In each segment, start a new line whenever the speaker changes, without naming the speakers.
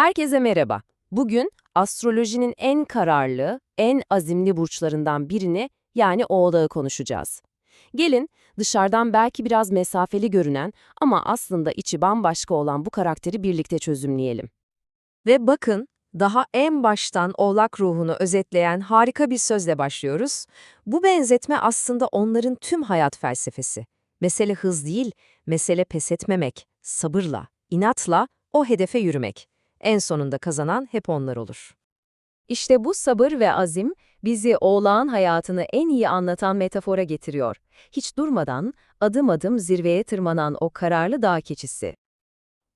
Herkese merhaba. Bugün astrolojinin en kararlı, en azimli burçlarından birini yani Oğlak'ı konuşacağız. Gelin dışarıdan belki biraz mesafeli görünen ama aslında içi bambaşka olan bu karakteri birlikte çözümleyelim.
Ve bakın, daha en baştan oğlak ruhunu özetleyen harika bir sözle başlıyoruz. Bu benzetme aslında onların tüm hayat felsefesi. Mesele hız değil, mesele pes etmemek, sabırla, inatla o hedefe yürümek. En sonunda kazanan hep onlar olur.
İşte bu sabır ve azim bizi Oğlak'ın hayatını en iyi anlatan metafora getiriyor. Hiç durmadan adım adım zirveye tırmanan o kararlı dağ keçisi.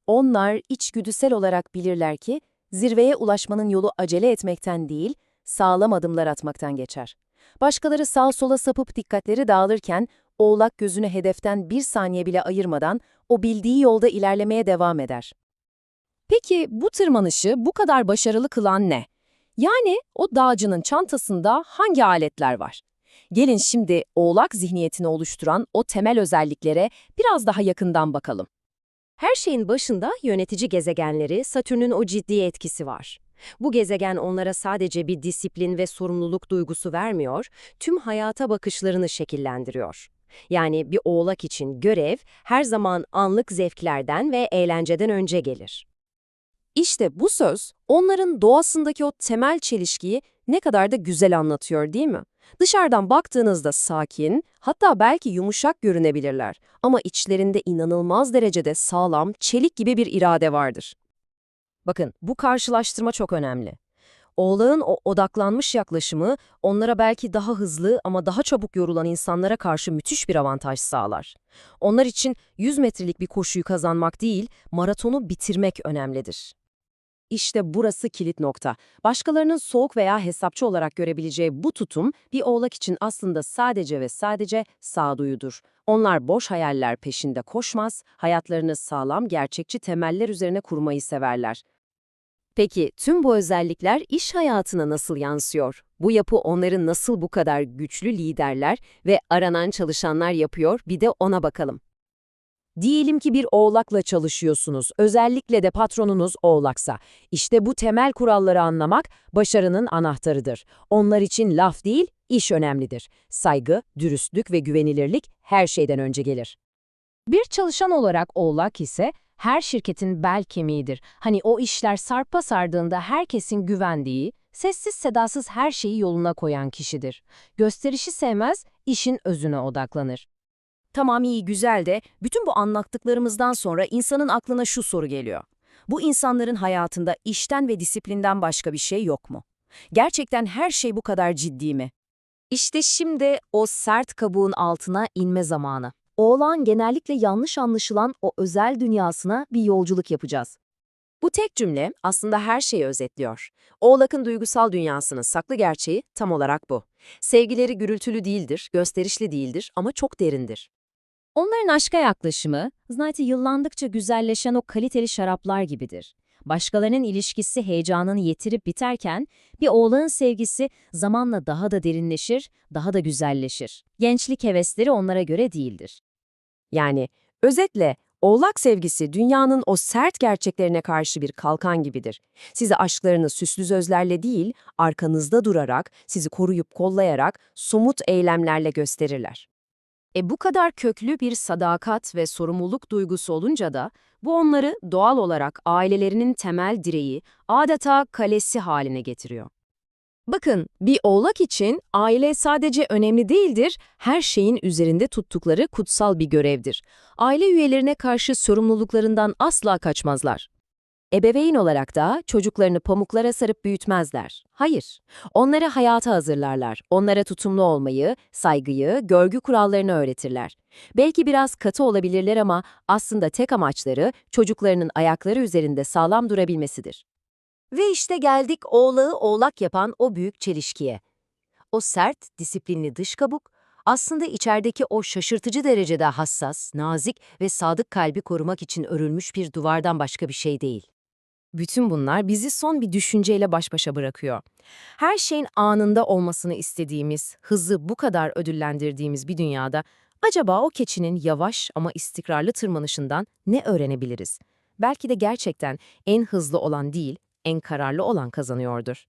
Onlar içgüdüsel olarak bilirler ki zirveye ulaşmanın yolu acele etmekten değil, sağlam adımlar atmaktan geçer. Başkaları sağ sola sapıp dikkatleri dağılırken Oğlak gözünü hedeften bir saniye bile ayırmadan o bildiği yolda ilerlemeye devam eder. Peki bu tırmanışı bu kadar başarılı kılan ne? Yani o dağcının çantasında hangi aletler var? Gelin şimdi oğlak zihniyetini oluşturan o temel özelliklere biraz daha yakından bakalım. Her şeyin başında yönetici gezegenleri Satürn'ün o ciddi etkisi var. Bu gezegen onlara sadece bir disiplin ve sorumluluk duygusu vermiyor, tüm hayata bakışlarını şekillendiriyor. Yani bir oğlak için görev her zaman anlık zevklerden ve eğlenceden önce gelir. İşte bu söz onların doğasındaki o temel çelişkiyi ne kadar da güzel anlatıyor değil mi? Dışarıdan baktığınızda sakin, hatta belki yumuşak görünebilirler ama içlerinde inanılmaz derecede sağlam, çelik gibi bir irade vardır. Bakın bu karşılaştırma çok önemli. Oğlağın o odaklanmış yaklaşımı onlara belki daha hızlı ama daha çabuk yorulan insanlara karşı müthiş bir avantaj sağlar. Onlar için 100 metrelik bir koşuyu kazanmak değil, maratonu bitirmek önemlidir. İşte burası kilit nokta. Başkalarının soğuk veya hesapçı olarak görebileceği bu tutum bir oğlak için aslında sadece ve sadece sağduyudur. Onlar boş hayaller peşinde koşmaz, hayatlarını sağlam, gerçekçi temeller üzerine kurmayı severler. Peki tüm bu özellikler iş hayatına nasıl yansıyor? Bu yapı onları nasıl bu kadar güçlü liderler ve aranan çalışanlar yapıyor? Bir de ona bakalım. Diyelim ki bir oğlakla çalışıyorsunuz, özellikle de patronunuz oğlaksa. İşte bu temel kuralları anlamak başarının anahtarıdır. Onlar için laf değil, iş önemlidir. Saygı, dürüstlük ve güvenilirlik her şeyden önce gelir. Bir çalışan olarak oğlak ise her şirketin bel kemiğidir. Hani o işler sarpa sardığında herkesin güvendiği, sessiz sedasız her şeyi yoluna koyan kişidir. Gösterişi sevmez, işin özüne odaklanır. Tamam iyi güzel de bütün bu anlattıklarımızdan sonra insanın aklına şu soru geliyor. Bu insanların hayatında işten ve disiplinden başka bir şey yok mu? Gerçekten her şey bu kadar ciddi mi? İşte şimdi o sert kabuğun altına inme zamanı. Oğlan genellikle yanlış anlaşılan o özel dünyasına bir yolculuk yapacağız. Bu tek cümle aslında her şeyi özetliyor. Oğlak'ın duygusal dünyasının saklı gerçeği tam olarak bu. Sevgileri gürültülü değildir, gösterişli değildir ama çok derindir. Onların aşka yaklaşımı, zaten yıllandıkça güzelleşen o kaliteli şaraplar gibidir. Başkalarının ilişkisi heyecanını yetirip biterken, bir oğlağın sevgisi zamanla daha da derinleşir, daha da güzelleşir. Gençlik hevesleri onlara göre değildir. Yani özetle oğlak sevgisi dünyanın o sert gerçeklerine karşı bir kalkan gibidir. Sizi aşklarını süslü sözlerle değil, arkanızda durarak, sizi koruyup kollayarak, somut eylemlerle gösterirler. E bu kadar köklü bir sadakat ve sorumluluk duygusu olunca da bu onları doğal olarak ailelerinin temel direği, adeta kalesi haline getiriyor. Bakın, bir oğlak için aile sadece önemli değildir, her şeyin üzerinde tuttukları kutsal bir görevdir. Aile üyelerine karşı sorumluluklarından asla kaçmazlar. Ebeveyn olarak da çocuklarını pamuklara sarıp büyütmezler. Hayır, onları hayata hazırlarlar. Onlara tutumlu olmayı, saygıyı, görgü kurallarını öğretirler. Belki biraz katı olabilirler ama aslında tek amaçları çocuklarının ayakları üzerinde sağlam durabilmesidir. Ve işte geldik oğlağı oğlak yapan o büyük çelişkiye. O sert, disiplinli dış kabuk, aslında içerideki o şaşırtıcı derecede hassas, nazik ve sadık kalbi korumak için örülmüş bir duvardan başka bir şey değil. Bütün bunlar bizi son bir düşünceyle baş başa bırakıyor. Her şeyin anında olmasını istediğimiz, hızı bu kadar ödüllendirdiğimiz bir dünyada acaba o keçinin yavaş ama istikrarlı tırmanışından ne öğrenebiliriz?
belki de gerçekten en hızlı olan değil, en kararlı olan kazanıyordur.